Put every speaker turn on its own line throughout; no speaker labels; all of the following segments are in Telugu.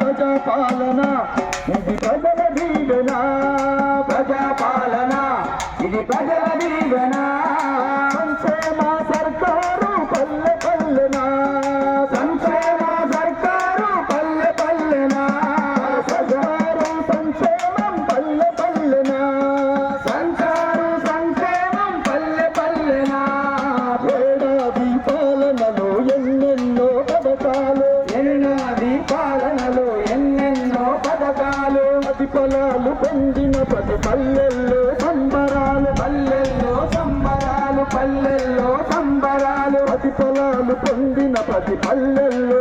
ప్రజాపాలన. ఇది ప్రజల దీవెన ప్రజాపాలన. ఇది ప్రజల దీవెన. సంక్షేమ సర్కారు పల్లె పల్లెన. సంక్షేమ సర్కారు పల్లె పల్లెన. సర్కారు సంక్షేమం పల్లె పల్లెన. సంక్షేమం పల్లె పల్లెన. ఏడాది పాలనలో ఎన్నెన్నో పథకాలు ఏడాది పొలాలు పొందిన పది పల్లెల్లో సంబరాలు పల్లెల్లో సంబరాలు పల్లెల్లో సంబరాలు. పది పొలాలు పొందిన పది పల్లెల్లో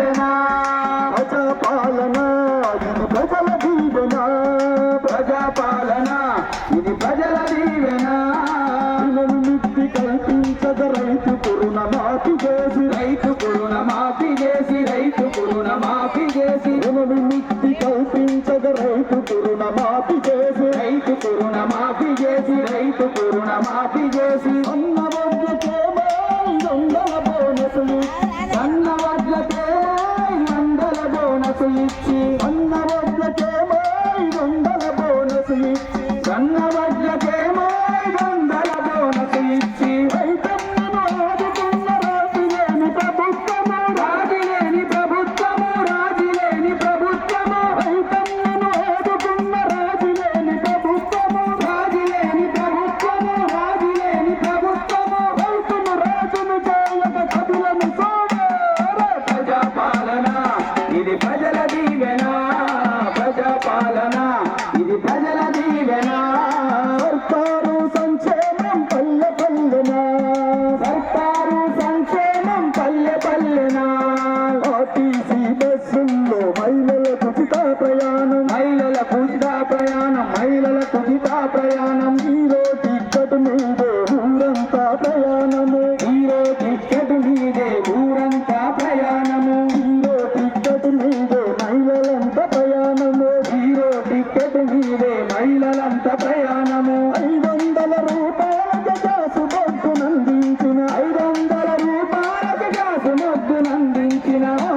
పల్లె పల్లెన ప్రజాపాలన ఇది ప్రజల దీవెన? ప్రజాపాలన ఇది ప్రజల దీవెన? విముక్తి కల్పించద రైతు కురుణ మాఫీ చేసి రైతు కురుణ మాఫీ చేసి రైతు కురుణ మాఫీ చేసి. విముక్తి కల్పించద రైతు కురుణ మాఫీ చేసి రైతు కురుణ మాఫీ చేసి రైతు కురుణ మాఫీ చేసి. అన్న వడ్లకేమో వందల బోనసులు. బోనసు ఇచ్చి అన్న వడ్లకేమో వందల బోనసు ఇచ్చి వంద వడ్లకే ప్రయాణం. మహిళల ఉచిత ప్రయాణం. మహిళల ఉచిత ప్రయాణం. హీరో టిక్కెట్ మీదే ఊరంతా ప్రయాణము. హీరో టిక్కెట్ మీదే ఊరంతా ప్రయాణము. హీరో టిక్కెట్ మీదే మహిళలంత ప్రయాణము. హీరో టికెట్ మీదే మహిళలంత ప్రయాణము. ఐదు వందల రూపాయలకి గ్యాసు బొట్టు నందించిన. ఐదు వందల రూపాయలకి గ్యాసు నందించిన.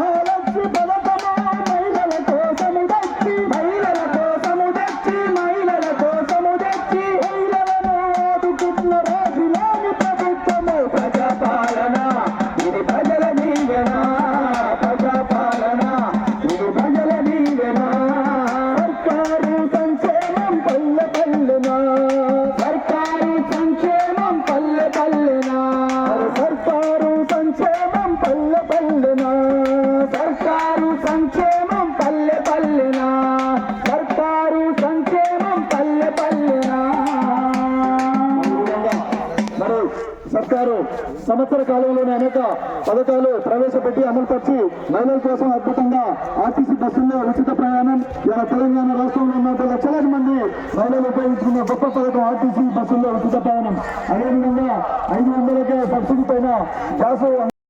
సర్కారు సంవత్సర కాలంలోనే అనేక పథకాలు ప్రవేశపెట్టి అమలుపరిచి మహిళల కోసం అద్భుతంగా ఆర్టీసీ బస్సుల్లో ఉచిత ప్రయాణం ఇలా తెలంగాణ రాష్ట్రంలో ఉన్న లక్షలాది మంది మహిళలు ఉపయోగించుకున్న గొప్ప పథకం ఆర్టీసీ బస్సుల్లో ఉచిత ప్రయాణం. అదేవిధంగా ఐదు వందలకే సబ్సిడీ పైన గ్యాస్